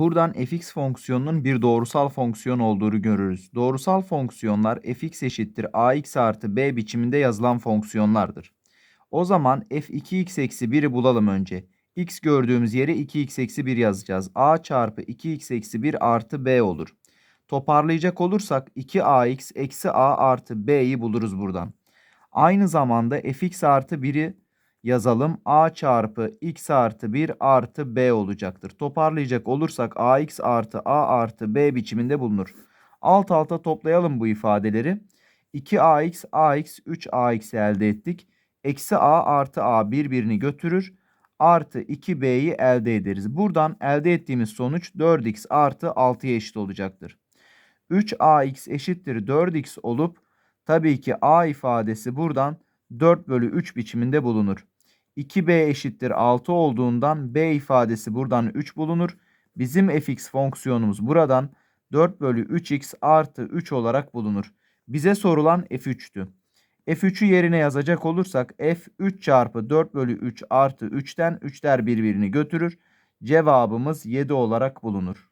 Buradan fx fonksiyonunun bir doğrusal fonksiyon olduğunu görürüz. Doğrusal fonksiyonlar fx eşittir ax artı b biçiminde yazılan fonksiyonlardır. O zaman f2x eksi 1'i bulalım önce. x gördüğümüz yere 2x eksi 1 yazacağız. a çarpı 2x eksi 1 artı b olur. Toparlayacak olursak 2ax eksi a artı b'yi buluruz buradan. Aynı zamanda fx artı 1'i yazalım. a çarpı x artı 1 artı b olacaktır. Toparlayacak olursak ax artı a artı b biçiminde bulunur. Alt alta toplayalım bu ifadeleri. 2ax, ax, 3ax elde ettik. Eksi a artı a birbirini götürür. Artı 2b'yi elde ederiz. Buradan elde ettiğimiz sonuç 4x artı 6'ya eşit olacaktır. 3ax eşittir 4x olup tabii ki a ifadesi buradan 4 bölü 3 biçiminde bulunur. 2b eşittir 6 olduğundan b ifadesi buradan 3 bulunur. Bizim fx fonksiyonumuz buradan 4 bölü 3x artı 3 olarak bulunur. Bize sorulan f3'tü. f3'ü yerine yazacak olursak f 3 çarpı 4 bölü 3 artı 3'ten 3'ler birbirini götürür. Cevabımız 7 olarak bulunur.